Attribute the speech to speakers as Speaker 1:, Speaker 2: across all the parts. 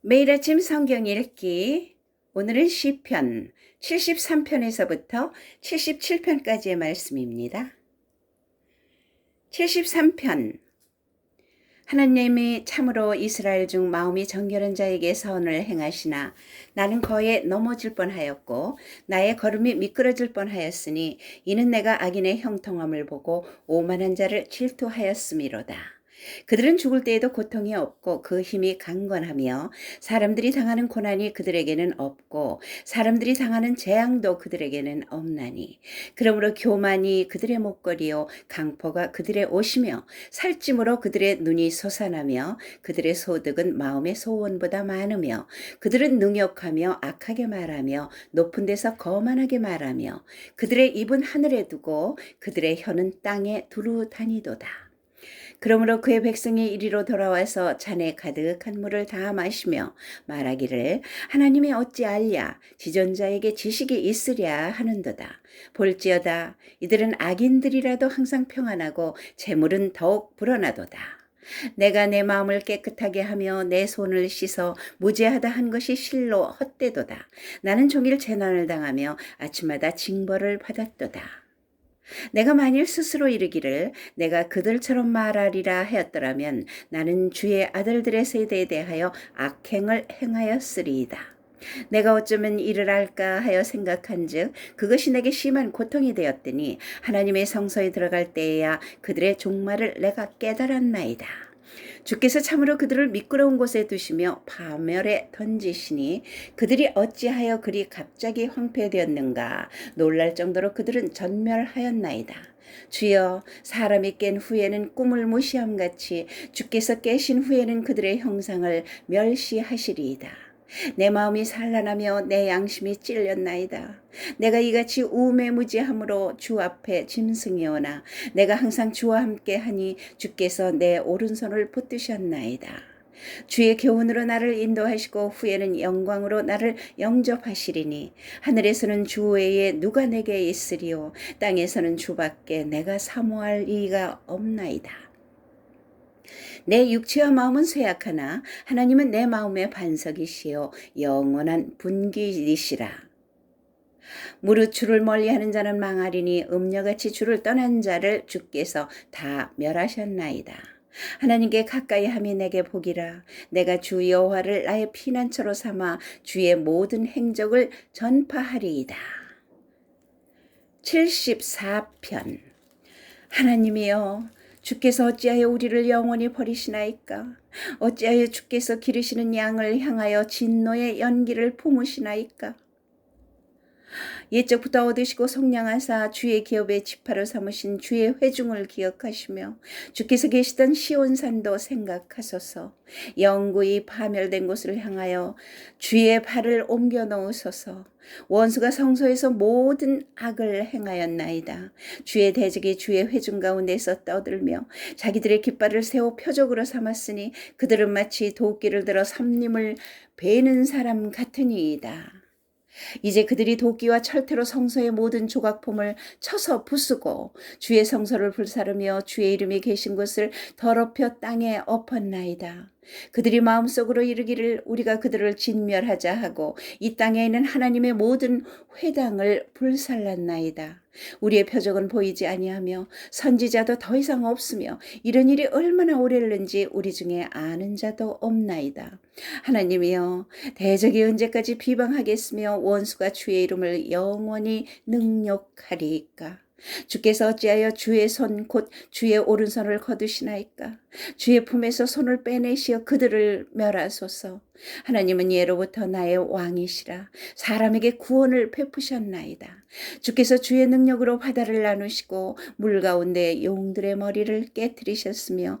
Speaker 1: 매일 아침 성경 읽기. 오늘은 시편 73편에서부터 77편까지의 말씀입니다. 73편. 하나님이 참으로 이스라엘 중 마음이 정결한 자에게 선을 행하시나 나는 거에 넘어질 뻔하였고 나의 걸음이 미끄러질 뻔하였으니 이는 내가 악인의 형통함을 보고 오만한 자를 질투하였음이로다. 그들은 죽을 때에도 고통이 없고 그 힘이 강건하며 사람들이 당하는 고난이 그들에게는 없고 사람들이 당하는 재앙도 그들에게는 없나니 그러므로 교만이 그들의 목걸이요 강포가 그들의 옷이며 살찜으로 그들의 눈이 솟아나며 그들의 소득은 마음의 소원보다 많으며 그들은 능욕하며 악하게 말하며 높은 데서 거만하게 말하며 그들의 입은 하늘에 두고 그들의 혀는 땅에 두루 다니도다. 그러므로 그의 백성이 이리로 돌아와서 잔에 가득한 물을 다 마시며 말하기를 하나님이 어찌 알랴 지존자에게 지식이 있으랴 하는도다. 볼지어다 이들은 악인들이라도 항상 평안하고 재물은 더욱 불어나도다. 내가 내 마음을 깨끗하게 하며 내 손을 씻어 무죄하다 한 것이 실로 헛되도다. 나는 종일 재난을 당하며 아침마다 징벌을 받았도다. 내가 만일 스스로 이르기를 내가 그들처럼 말하리라 하였더라면 나는 주의 아들들의 세대에 대하여 악행을 행하였으리이다. 내가 어쩌면 이를 알까 하여 생각한즉 그것이 내게 심한 고통이 되었더니 하나님의 성소에 들어갈 때에야 그들의 종말을 내가 깨달았나이다. 주께서 참으로 그들을 미끄러운 곳에 두시며 파멸에 던지시니 그들이 어찌하여 그리 갑자기 황폐되었는가 놀랄 정도로 그들은 전멸하였나이다. 주여 사람이 깬 후에는 꿈을 무시함 같이 주께서 깨신 후에는 그들의 형상을 멸시하시리이다. 내 마음이 산란하며 내 양심이 찔렸나이다. 내가 이같이 우매무지함으로 주 앞에 짐승이오나 내가 항상 주와 함께 하니 주께서 내 오른손을 붙드셨나이다. 주의 교훈으로 나를 인도하시고 후에는 영광으로 나를 영접하시리니 하늘에서는 주 외에 누가 내게 있으리요 땅에서는 주밖에 내가 사모할 이가 없나이다. 내 육체와 마음은 쇠약하나 하나님은 내 마음의 반석이시요 영원한 분기이시라. 무릇 주를 멀리하는 자는 망하리니 음녀같이 주를 떠난 자를 주께서 다 멸하셨나이다. 하나님께 가까이 함이 내게 복이라 내가 주 여호와를 나의 피난처로 삼아 주의 모든 행적을 전파하리이다. 74편 하나님이여 주께서 어찌하여 우리를 영원히 버리시나이까? 어찌하여 주께서 기르시는 양을 향하여 진노의 연기를 품으시나이까? 옛적부터 얻으시고 속량하사 주의 기업의 지파로 삼으신 주의 회중을 기억하시며 주께서 계시던 시온산도 생각하소서 영구히 파멸된 곳을 향하여 주의 발을 옮겨 놓으소서 원수가 성소에서 모든 악을 행하였나이다. 주의 대적이 주의 회중 가운데서 떠들며 자기들의 깃발을 세워 표적으로 삼았으니 그들은 마치 도끼를 들어 삼림을 베는 사람 같으니이다. 이제 그들이 도끼와 철퇴로 성소의 모든 조각품을 쳐서 부수고 주의 성소를 불사르며 주의 이름이 계신 곳을 더럽혀 땅에 엎었나이다. 그들이 마음속으로 이르기를 우리가 그들을 진멸하자 하고 이 땅에 있는 하나님의 모든 회당을 불살랐나이다. 우리의 표적은 보이지 아니하며 선지자도 더 이상 없으며 이런 일이 얼마나 오래는지 우리 중에 아는 자도 없나이다. 하나님이여 대적이 언제까지 비방하겠으며 원수가 주의 이름을 영원히 능욕하리까? 주께서 어찌하여 주의 손 곧 주의 오른손을 거두시나이까? 주의 품에서 손을 빼내시어 그들을 멸하소서. 하나님은 예로부터 나의 왕이시라. 사람에게 구원을 베푸셨나이다. 주께서 주의 능력으로 바다를 나누시고 물 가운데 용들의 머리를 깨뜨리셨으며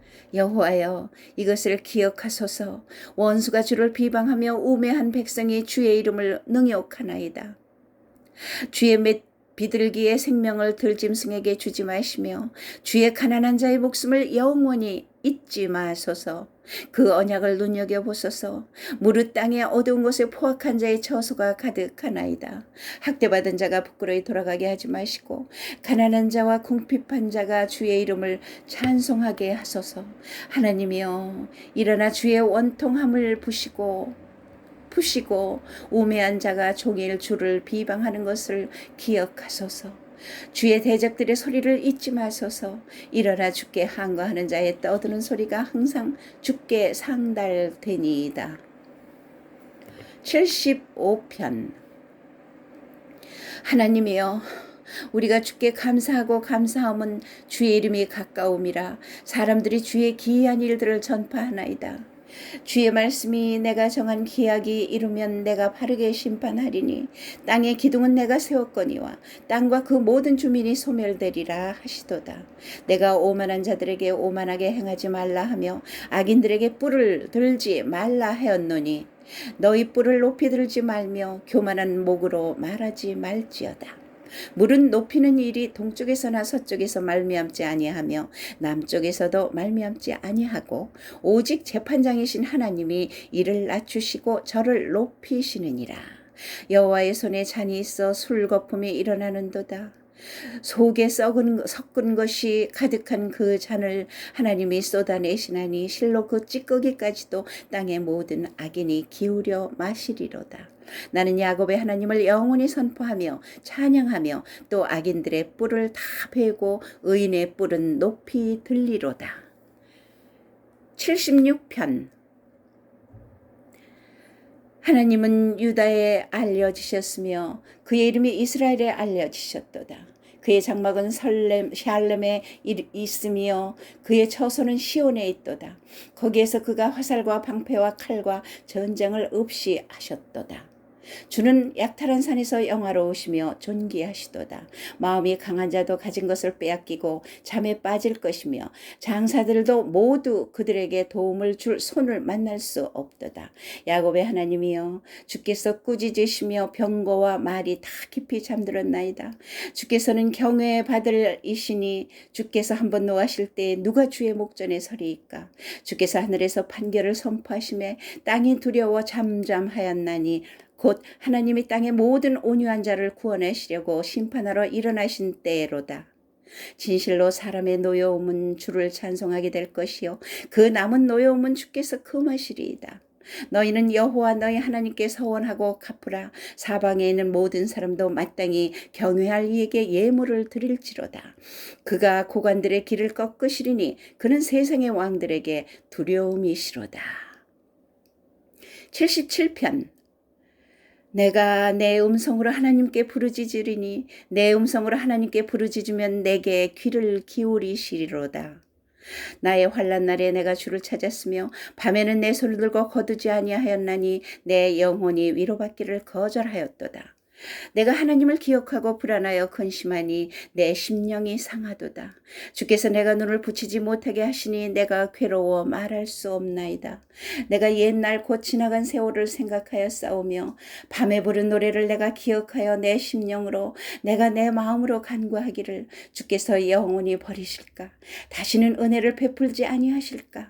Speaker 1: 여호와여 이것을 기억하소서 원수가 주를 비방하며 우매한 백성이 주의 이름을 능욕하나이다. 주의 몇 비둘기의 생명을 들짐승에게 주지 마시며 주의 가난한 자의 목숨을 영원히 잊지 마소서. 그 언약을 눈여겨보소서. 무릇 땅의 어두운 곳에 포악한 자의 처소가 가득하나이다. 학대받은 자가 부끄러이 돌아가게 하지 마시고 가난한 자와 궁핍한 자가 주의 이름을 찬송하게 하소서. 하나님이여 일어나 주의 원통함을 부시고 푸시고 우매한 자가 종일 주를 비방하는 것을 기억하소서. 주의 대적들의 소리를 잊지 마소서. 일어나 주께 항거하는 자의 떠드는 소리가 항상 주께 상달되니이다. 75편 하나님이여 우리가 주께 감사하고 감사함은 주의 이름이 가까움이라 사람들이 주의 기이한 일들을 전파하나이다. 주의 말씀이 내가 정한 기약이 이루면 내가 바르게 심판하리니 땅의 기둥은 내가 세웠거니와 땅과 그 모든 주민이 소멸되리라 하시도다. 내가 오만한 자들에게 오만하게 행하지 말라 하며 악인들에게 뿔을 들지 말라 하였노니 너희 뿔을 높이 들지 말며 교만한 목으로 말하지 말지어다. 물은 높이는 일이 동쪽에서나 서쪽에서 말미암지 아니하며 남쪽에서도 말미암지 아니하고 오직 재판장이신 하나님이 이를 낮추시고 저를 높이시느니라. 여호와의 손에 잔이 있어 술 거품이 일어나는도다. 속에 썩은 섞은 것이 가득한 그 잔을 하나님이 쏟아내시나니 실로 그 찌꺼기까지도 땅의 모든 악인이 기울여 마시리로다. 나는 야곱의 하나님을 영원히 선포하며 찬양하며 또 악인들의 뿔을 다 베고 의인의 뿔은 높이 들리로다. 76편 하나님은 유다에 알려지셨으며 그의 이름이 이스라엘에 알려지셨도다. 그의 장막은 설렘 샬렘에 있으며 그의 처소는 시온에 있도다. 거기에서 그가 화살과 방패와 칼과 전쟁을 없이 하셨도다. 주는 약탈한 산에서 영화로우시며 존귀하시도다. 마음이 강한 자도 가진 것을 빼앗기고 잠에 빠질 것이며 장사들도 모두 그들에게 도움을 줄 손을 만날 수 없도다. 야곱의 하나님이여 주께서 꾸짖으시며 병거와 말이 다 깊이 잠들었나이다. 주께서는 경외 받을 이시니 주께서 한번 노하실 때 누가 주의 목전에 서리이까 주께서 하늘에서 판결을 선포하심에 땅이 두려워 잠잠하였나니 곧 하나님이 땅의 모든 온유한 자를 구원하시려고 심판하러 일어나신 때로다. 진실로 사람의 노여움은 주를 찬송하게 될 것이요 그 남은 노여움은 주께서 금하시리이다. 너희는 여호와 너희 하나님께 서원하고 갚으라 사방에 있는 모든 사람도 마땅히 경외할 이에게 예물을 드릴지로다. 그가 고관들의 길을 꺾으시리니 그는 세상의 왕들에게 두려움이시로다. 77편 내가 내 음성으로 하나님께 부르짖으리니 내 음성으로 하나님께 부르짖으면 내게 귀를 기울이시리로다. 나의 환란 날에 내가 주를 찾았으며 밤에는 내 손을 들고 거두지 아니하였나니 내 영혼이 위로받기를 거절하였도다. 내가 하나님을 기억하고 불안하여 근심하니 내 심령이 상하도다. 주께서 내가 눈을 붙이지 못하게 하시니 내가 괴로워 말할 수 없나이다. 내가 옛날 곧 지나간 세월을 생각하여 싸우며 밤에 부른 노래를 내가 기억하여 내 심령으로 내가 내 마음으로 간구하기를 주께서 영원히 버리실까? 다시는 은혜를 베풀지 아니하실까?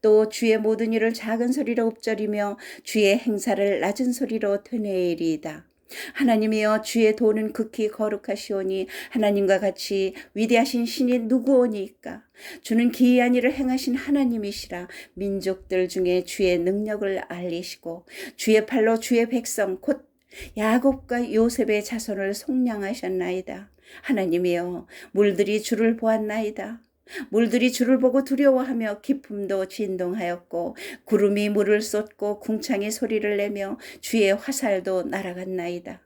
Speaker 1: 또 주의 모든 일을 작은 소리로 읊조리며 주의 행사를 낮은 소리로 되뇌이리이다. 하나님이여 주의 도는 극히 거룩하시오니 하나님과 같이 위대하신 신이 누구오니까 주는 기이한 일을 행하신 하나님이시라 민족들 중에 주의 능력을 알리시고 주의 팔로 주의 백성 곧 야곱과 요셉의 자손을 속량하셨나이다. 하나님이여 물들이 주를 보았나이다. 물들이 주를 보고 두려워하며 기품도 진동하였고 구름이 물을 쏟고 궁창이 소리를 내며 주의 화살도 날아갔나이다.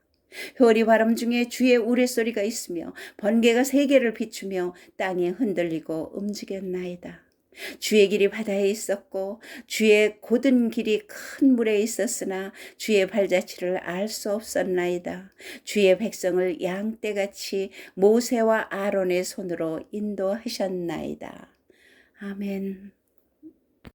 Speaker 1: 효리 바람 중에 주의 우레소리가 있으며 번개가 세계를 비추며 땅이 흔들리고 움직였나이다. 주의 길이 바다에 있었고 주의 곧은 길이 큰 물에 있었으나 주의 발자취를 알 수 없었나이다. 주의 백성을 양떼같이 모세와 아론의 손으로 인도하셨나이다. 아멘.